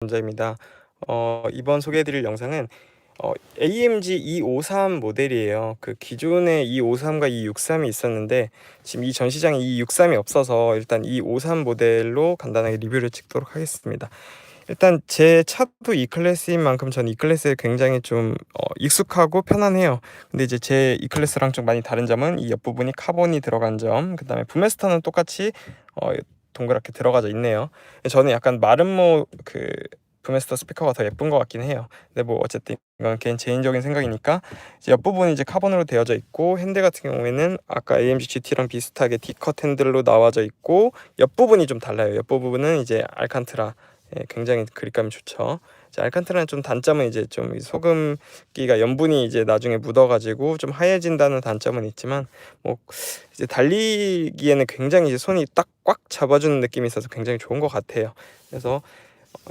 남자입니다. 어, 이번 소개해드릴 영상은 어, AMG 253 모델이에요. 그 기존에 253과 263이 있었는데 지금 이 전시장에 263이 없어서 일단 253 모델로 간단하게 리뷰를 찍도록 하겠습니다. 일단 제 차도 E 클래스인 만큼 전 E 클래스에 굉장히 좀 어, 익숙하고 편안해요. 근데 이제 제 E 클래스랑 좀 많이 다른 점은 이 옆부분이 카본이 들어간 점, 그다음에 부메스터는 똑같이 어, 동그랗게 들어가져 있네요. 저는 약간 마름모 그 부메스터 스피커가 더 예쁜 것 같긴 해요. 근데 뭐 어쨌든 이건 개인 개인적인 생각이니까 이제 옆 부분이 이제 카본으로 되어져 있고 핸들 같은 경우에는 아까 AMG GT랑 비슷하게 D컷 핸들로 나와져 있고 옆 부분이 좀 달라요. 옆 부분은 이제 알칸트라 예, 굉장히 그립감이 좋죠. 알칸트라는 좀 단점은 이제 좀 소금기가 염분이 이제 나중에 묻어가지고 좀 하얘진다는 단점은 있지만 뭐 이제 달리기에는 굉장히 이제 손이 딱 꽉 잡아주는 느낌이 있어서 굉장히 좋은 것 같아요. 그래서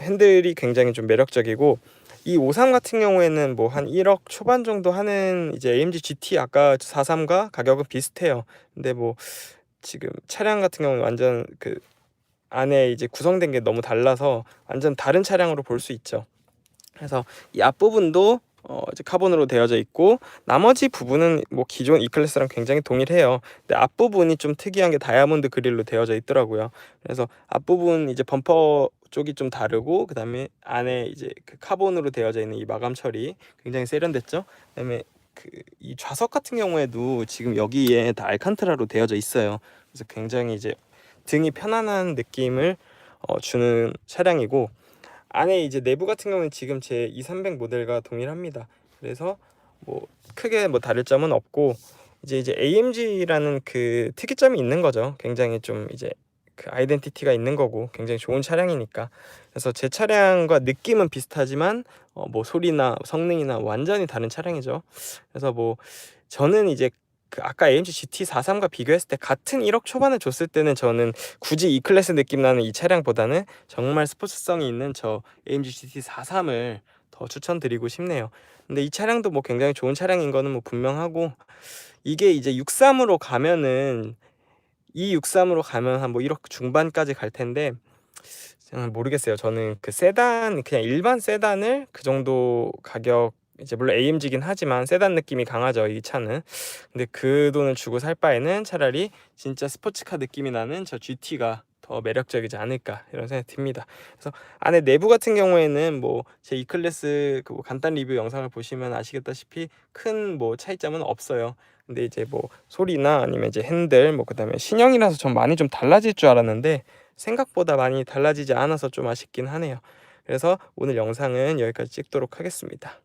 핸들이 굉장히 좀 매력적이고 이 53 같은 경우에는 뭐 한 1억 초반 정도 하는 이제 AMG GT 아까 43과 가격은 비슷해요. 근데 뭐 지금 차량 같은 경우는 완전 그 안에 이제 구성된 게 너무 달라서 완전 다른 차량으로 볼 수 있죠. 그래서 이 앞부분도 어 이제 카본으로 되어져 있고 나머지 부분은 뭐 기존 E 클래스랑 굉장히 동일해요. 근데 앞부분이 좀 특이한 게 다이아몬드 그릴로 되어져 있더라고요. 그래서 앞부분 이제 범퍼 쪽이 좀 다르고 그다음에 안에 이제 그 카본으로 되어져 있는 이 마감 처리 굉장히 세련됐죠. 그다음에 그 이 좌석 같은 경우에도 지금 여기에 다 알칸트라로 되어져 있어요. 그래서 굉장히 이제 등이 편안한 느낌을 어 주는 차량이고 안에 이제 내부 같은 경우는 지금 제 2300 모델과 동일합니다. 그래서 뭐 크게 뭐 다를 점은 없고 이제 이제 AMG라는 그 특이점이 있는 거죠. 굉장히 좀 이제 그 아이덴티티가 있는 거고 굉장히 좋은 차량이니까. 그래서 제 차량과 느낌은 비슷하지만 어 뭐 소리나 성능이나 완전히 다른 차량이죠. 그래서 뭐 저는 이제 그 아까 AMG GT43과 비교했을 때 같은 1억 초반을 줬을 때는 저는 굳이 E 클래스 느낌 나는 이 차량보다는 정말 스포츠성이 있는 저 AMG GT43을 더 추천드리고 싶네요. 근데 이 차량도 뭐 굉장히 좋은 차량인 거는 뭐 분명하고 이게 이제 63으로 가면은 이 63으로 가면 한 뭐 1억 중반까지 갈 텐데 저는 모르겠어요. 저는 그 세단 그냥 일반 세단을 그 정도 가격 이제 물론 AMG긴 하지만 세단 느낌이 강하죠 이 차는. 근데 그 돈을 주고 살 바에는 차라리 진짜 스포츠카 느낌이 나는 저 GT가 더 매력적이지 않을까 이런 생각이 듭니다. 그래서 안에 내부 같은 경우에는 뭐 제 E클래스 그 뭐 간단 리뷰 영상을 보시면 아시겠다시피 큰 뭐 차이점은 없어요. 근데 이제 뭐 소리나 아니면 이제 핸들 뭐 그다음에 신형이라서 좀 많이 좀 달라질 줄 알았는데 생각보다 많이 달라지지 않아서 좀 아쉽긴 하네요. 그래서 오늘 영상은 여기까지 찍도록 하겠습니다